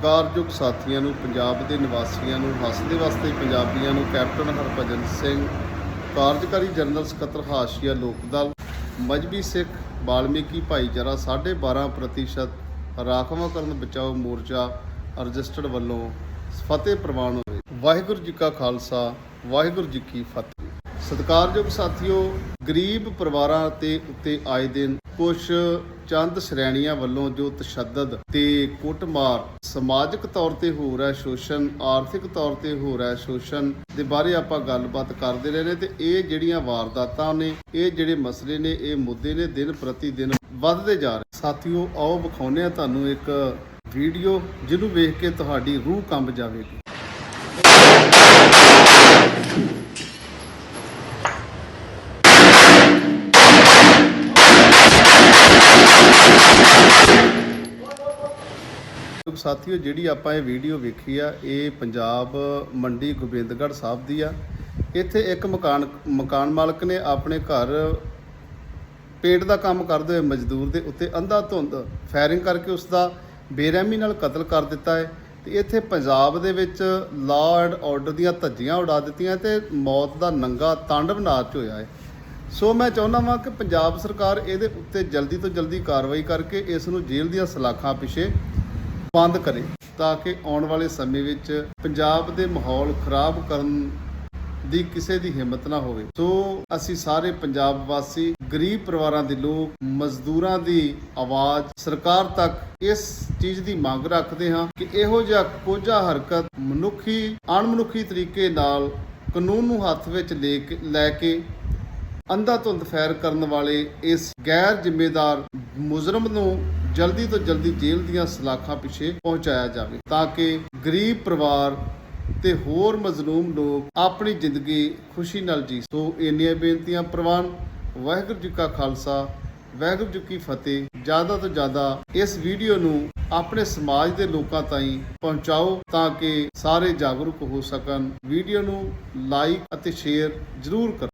ਸਤਿਕਾਰਯੋਗ ਸਾਥੀਆਂ ਨੂੰ, ਪੰਜਾਬ ਦੇ ਨਿਵਾਸੀਆਂ ਨੂੰ, ਹੱਸਦੇ ਵਸਦੇ ਪੰਜਾਬੀਆਂ ਨੂੰ ਕੈਪਟਨ ਹਰਭਜਨ ਸਿੰਘ, ਕਾਰਜਕਾਰੀ ਜਨਰਲ ਸਕੱਤਰ ਹਾਸ਼ੀਆ ਲੋਕ ਦਲ ਮਜਬੀ ਸਿੱਖ ਬਾਲਮੀਕੀ ਭਾਈਚਾਰਾ 12.5% ਪ੍ਰਤੀਸ਼ਤ ਰਾਖਵਾਂਕਰਨ ਬਚਾਓ ਮੋਰਚਾ ਰਜਿਸਟਰਡ ਵੱਲੋਂ ਫਤਿਹ ਪ੍ਰਵਾਨ ਹੋਏ। ਵਾਹਿਗੁਰੂ ਜੀ ਕਾ ਖਾਲਸਾ, ਵਾਹਿਗੁਰੂ ਜੀ ਕੀ ਫਤਿਹ। ਸਤਿਕਾਰਯੋਗ ਸਾਥੀਓ ਗਰੀਬ ਪਰਿਵਾਰਾਂ ਤੇ ਉੱਤੇ ਆਏ ਦਿਨ ਕੁਝ ਚੰਦ ਸ਼੍ਰੇਣੀਆਂ ਵੱਲੋਂ ਜੋ ਤਸ਼ੱਦਦ ਤੇ ਕੁੱਟਮਾਰ ਸਮਾਜਿਕ ਤੌਰ ਤੇ ਹੋ ਰਿਹਾ ਸ਼ੋਸ਼ਣ, ਆਰਥਿਕ ਤੌਰ ਤੇ ਹੋ ਰਿਹਾ ਸ਼ੋਸ਼ਣ ਦੇ ਬਾਰੇ ਆਪਾਂ ਗੱਲਬਾਤ ਕਰਦੇ ਰਹੇ ਨੇ ਤੇ ਇਹ ਜਿਹੜੀਆਂ ਵਾਰਦਾਤਾਂ ਨੇ, ਇਹ ਜਿਹੜੇ ਮਸਲੇ ਨੇ, ਇਹ ਮੁੱਦੇ ਨੇ ਦਿਨ ਪ੍ਰਤੀ ਦਿਨ ਵੱਧਦੇ ਜਾ ਰਹੇ। ਸਾਥੀਓ, ਆਓ ਵਿਖਾਉਂਦੇ ਆ ਤੁਹਾਨੂੰ ਇੱਕ ਵੀਡੀਓ ਜਿਹਨੂੰ ਵੇਖ ਕੇ ਤੁਹਾਡੀ ਰੂਹ ਕੰਬ ਜਾਵੇਗੀ। ਸਾਥੀਓ, ਜਿਹੜੀ ਆਪਾਂ ਇਹ ਵੀਡੀਓ ਵੇਖੀ ਆ, ਇਹ ਪੰਜਾਬ ਮੰਡੀ ਗੋਬਿੰਦਗੜ੍ਹ ਸਾਹਿਬ ਦੀ ਆ। ਇੱਥੇ ਇੱਕ ਮਕਾਨ ਮਕਾਨ ਮਾਲਕ ਨੇ ਆਪਣੇ ਘਰ ਪੇਟ ਦਾ ਕੰਮ ਕਰਦੇ ਹੋਏ ਮਜ਼ਦੂਰ ਦੇ ਉੱਤੇ ਅੰਧਾ ਧੁੰਦ ਫਾਇਰਿੰਗ ਕਰਕੇ ਉਸ ਦਾ ਬੇਰਹਿਮੀ ਨਾਲ ਕਤਲ ਕਰ ਦਿੱਤਾ ਹੈ। ਤੇ ਇੱਥੇ ਪੰਜਾਬ ਦੇ ਵਿੱਚ ਲਾਅ ਐਂਡ ਆਰਡਰ ਦੀਆਂ ਧੱਜੀਆਂ ਉਡਾ ਦਿੱਤੀਆਂ ਤੇ ਮੌਤ ਦਾ ਨੰਗਾ ਤਾਂਡਵ ਨਾਚ ਹੋਇਆ ਹੈ। ਸੋ ਮੈਂ ਚਾਹੁੰਦਾ ਵਾਂ ਕਿ ਪੰਜਾਬ ਸਰਕਾਰ ਇਹਦੇ ਉੱਤੇ ਜਲਦੀ ਤੋਂ ਜਲਦੀ ਕਾਰਵਾਈ ਕਰਕੇ ਇਸ ਨੂੰ ਜੇਲ੍ਹ ਦੀਆਂ ਸਲਾਖਾਂ ਪਿੱਛੇ ਬੰਦ ਕਰੇ ਤਾਂ ਕਿ ਆਉਣ ਵਾਲੇ ਸਮੇਂ ਵਿੱਚ ਪੰਜਾਬ ਦੇ ਮਾਹੌਲ ਖਰਾਬ ਕਰਨ ਦੀ ਕਿਸੇ ਦੀ ਹਿੰਮਤ ਨਾ ਹੋਵੇ। ਸੋ ਅਸੀਂ ਸਾਰੇ ਪੰਜਾਬ ਵਾਸੀ, ਗਰੀਬ ਪਰਿਵਾਰਾਂ ਦੇ ਲੋਕ, ਮਜ਼ਦੂਰਾਂ ਦੀ ਆਵਾਜ਼ ਸਰਕਾਰ ਤੱਕ ਇਸ ਚੀਜ਼ ਦੀ ਮੰਗ ਰੱਖਦੇ ਹਾਂ ਕਿ ਇਹੋ ਜਿਹਾ ਕੋਝਾ ਹਰਕਤ ਮਨੁੱਖੀ, ਅਣਮਨੁੱਖੀ ਤਰੀਕੇ ਨਾਲ ਕਾਨੂੰਨ ਨੂੰ ਹੱਥ ਵਿੱਚ ਲੈ ਕੇ ਲੈ ਕੇ ਅੰਧਾ ਧੁੰਦ ਫੈਰ ਕਰਨ ਵਾਲੇ ਇਸ ਗੈਰ ਜ਼ਿੰਮੇਦਾਰ ਮੁਜਰਮ ਨੂੰ ਜਲਦੀ ਤੋਂ ਜਲਦੀ ਜੇਲ੍ਹ ਦੀਆਂ ਸਲਾਖਾਂ ਪਿੱਛੇ ਪਹੁੰਚਾਇਆ ਜਾਵੇ ਤਾਂ ਕਿ ਗਰੀਬ ਪਰਿਵਾਰ ਤੇ ਹੋਰ ਮਜ਼ਲੂਮ ਲੋਕ ਆਪਣੀ ਜ਼ਿੰਦਗੀ ਖੁਸ਼ੀ ਨਾਲ ਜੀ ਸੋ ਇੰਨੀਆਂ ਬੇਨਤੀਆਂ ਪ੍ਰਵਾਨ, ਵਾਹਿਗੁਰੂ ਜੀ ਕਾ ਖਾਲਸਾ, ਵਾਹਿਗੁਰੂ ਜੀ ਕੀ ਫਤਿਹ। ਜ਼ਿਆਦਾ ਤੋਂ ਜ਼ਿਆਦਾ ਇਸ ਵੀਡੀਓ ਨੂੰ ਆਪਣੇ ਸਮਾਜ ਦੇ ਲੋਕਾਂ ਤਾਈਂ ਪਹੁੰਚਾਓ ਤਾਂ ਕਿ ਸਾਰੇ ਜਾਗਰੂਕ ਹੋ ਸਕਣ। ਵੀਡੀਓ ਨੂੰ ਲਾਈਕ ਅਤੇ ਸ਼ੇਅਰ ਜ਼ਰੂਰ ਕਰੋ।